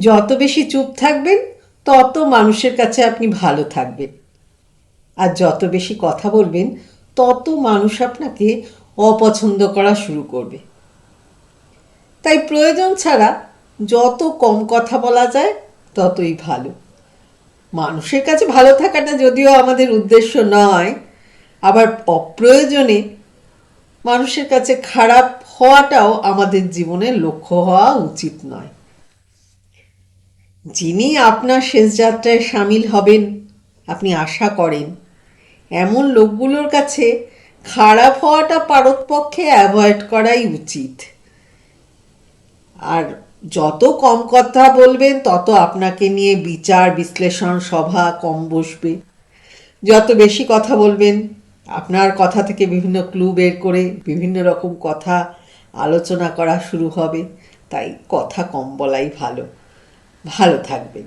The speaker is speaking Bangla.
যত বেশি চুপ থাকবেন, তত মানুষের কাছে আপনি ভালো থাকবেন। আর যত বেশি কথা বলবেন, তত মানুষ আপনাকে অপছন্দ করা শুরু করবে। তাই প্রয়োজন ছাড়া যত কম কথা বলা যায়, ততই ভালো। মানুষের কাছে ভালো থাকাটা যদিও আমাদের উদ্দেশ্য নয়, আবার অপ্রয়োজনে মানুষের কাছে খারাপ হওয়াটাও আমাদের জীবনের লক্ষ্য হওয়া উচিত নয়। যিনি আপনার শেষ যাত্রায় সামিল হবেন, আপনি আশা করেন। এমন লোকগুলোর কাছে খারাপ হওয়াটা পারতপক্ষে অ্যাভয়েড করাই উচিত। আর যত কম কথা বলবেন, তত আপনাকে নিয়ে বিচার, বিশ্লেষণ, সভা কম বসবে। যত বেশি কথা বলবেন, আপনার কথা থেকে বিভিন্ন ক্লু বের করে বিভিন্ন রকম কথা আলোচনা করা শুরু হবে। তাই কথা কম বলাই ভালো। ভালো থাকবেন।